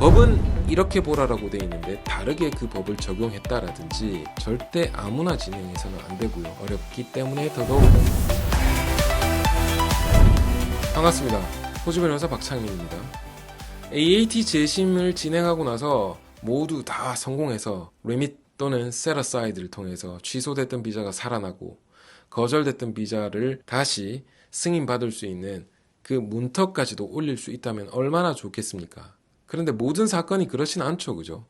법은 이렇게 보라라고 되어 있는데 다르게 그 법을 적용했다라든지 절대 아무나 진행해서는 안 되고요. 어렵기 때문에 더더욱 반갑습니다. 호주 변호사 박창민입니다. AAT 재심을 진행하고 나서 모두 다 성공해서 리밋 또는 셋어사이드를 통해서 취소됐던 비자가 살아나고 거절됐던 비자를 다시 승인받을 수 있는 그 문턱까지도 올릴 수 있다면 얼마나 좋겠습니까? 그런데 모든 사건이 그렇진 않죠, 그죠?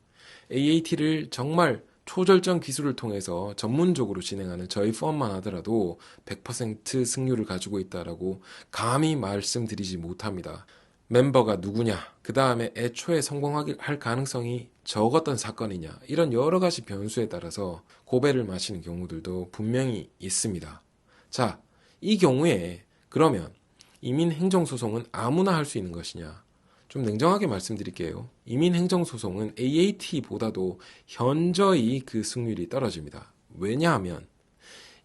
AAT를 정말 초절정 기술을 통해서 전문적으로 진행하는 저희 펌만 하더라도 100% 승률을 가지고 있다라고 감히 말씀드리지 못합니다. 멤버가 누구냐, 그 다음에 애초에 성공할 가능성이 적었던 사건이냐, 이런 여러 가지 변수에 따라서 고배를 마시는 경우들도 분명히 있습니다. 자, 이 경우에 그러면 이민 행정소송은 아무나 할 수 있는 것이냐? 좀 냉정하게 말씀드릴게요. 이민 행정 소송은 AAT보다도 현저히 그 승률이 떨어집니다. 왜냐하면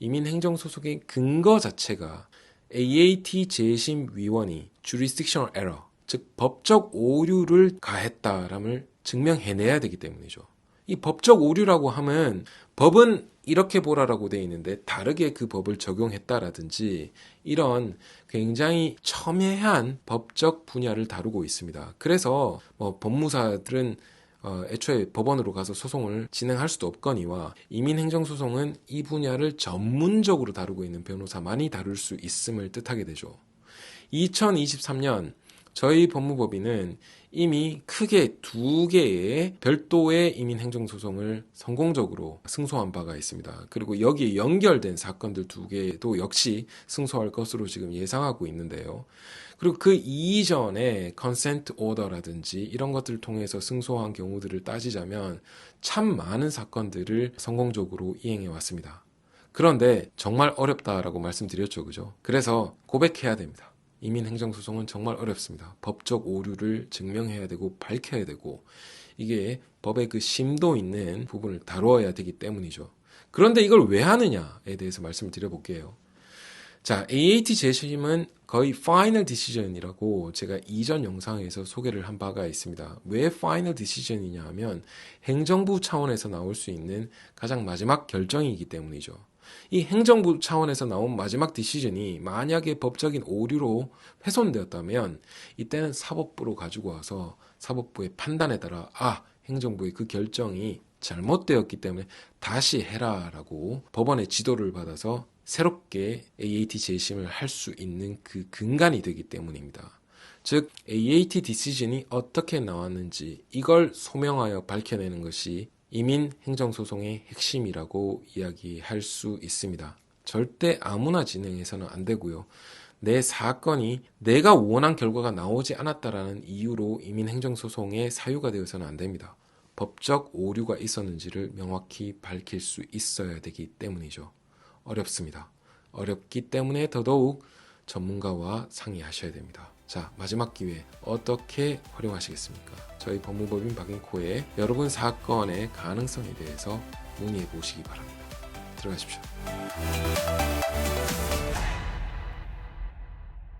이민 행정 소송의 근거 자체가 AAT 재심 위원이 jurisdictional error, 즉 법적 오류를 가했다람을 증명해내야 되기 때문이죠. 이 법적 오류라고 하면 법은 이렇게 보라라고 되어 있는데 다르게 그 법을 적용했다라든지 이런 굉장히 첨예한 법적 분야를 다루고 있습니다. 그래서 뭐 법무사들은 어, 애초에 법원으로 가서 소송을 진행할 수도 없거니와 이민행정소송은 이 분야를 전문적으로 다루고 있는 변호사만이 다룰 수 있음을 뜻하게 되죠. 2023년 저희 법무법인은 이미 크게 두 개의 별도의 이민 행정 소송을 성공적으로 승소한 바가 있습니다. 그리고 여기에 연결된 사건들 두 개도 역시 승소할 것으로 지금 예상하고 있는데요. 그리고 그 이전에 컨센트 오더라든지 이런 것들을 통해서 승소한 경우들을 따지자면 참 많은 사건들을 성공적으로 이행해 왔습니다. 그런데 정말 어렵다라고 말씀드렸죠. 그죠? 그래서 고백해야 됩니다. 이민 행정 소송은 정말 어렵습니다. 법적 오류를 증명해야 되고 밝혀야 되고 이게 법의 그 심도 있는 부분을 다루어야 되기 때문이죠. 그런데 이걸 왜 하느냐에 대해서 말씀을 드려볼게요. 자, AAT 재심은 거의 파이널 디시전이라고 제가 이전 영상에서 소개를 한 바가 있습니다. 왜 파이널 디시전이냐 하면 행정부 차원에서 나올 수 있는 가장 마지막 결정이기 때문이죠. 이 행정부 차원에서 나온 마지막 디시전이 만약에 법적인 오류로 훼손되었다면 이때는 사법부로 가지고 와서 사법부의 판단에 따라 아 행정부의 그 결정이 잘못되었기 때문에 다시 해라라고 법원의 지도를 받아서 새롭게 AAT 재심을 할 수 있는 그 근간이 되기 때문입니다. 즉 AAT 디시전이 어떻게 나왔는지 이걸 소명하여 밝혀내는 것이 이민 행정소송의 핵심이라고 이야기할 수 있습니다. 절대 아무나 진행해서는 안 되고요. 내 사건이 내가 원한 결과가 나오지 않았다라는 이유로 이민 행정소송의 사유가 되어서는 안 됩니다. 법적 오류가 있었는지를 명확히 밝힐 수 있어야 되기 때문이죠. 어렵습니다. 어렵기 때문에 더더욱 전문가와 상의하셔야 됩니다. 자, 마지막 기회 어떻게 활용하시겠습니까? 저희 법무법인 박인코의 여러분 사건의 가능성에 대해서 문의해 보시기 바랍니다. 들어가십시오.